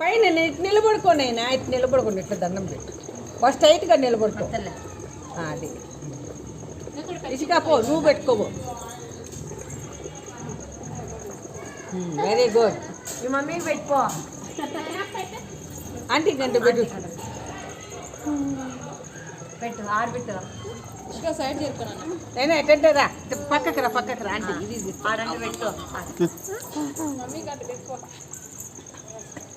పైన నిలబడుకోండి అయినా ఇటు నిలబడుకోండి ఇట్లా దండం పెట్టు. ఫస్ట్ టైట్గా నిలబడుకో. అది. ఇసుక పో నువ్వు పెట్టుకోబో వెరీ గుడ్ మీ మమ్మీకి పెట్టుకో. ఆంటీ గంట పెట్టు పెట్టు ఆడబెట్టు రా. పక్కకి రా పక్కకి రా ఆంటీ. ఇది ఆడంటే పెట్టు. మమ్మీ గంట పెట్టుకో.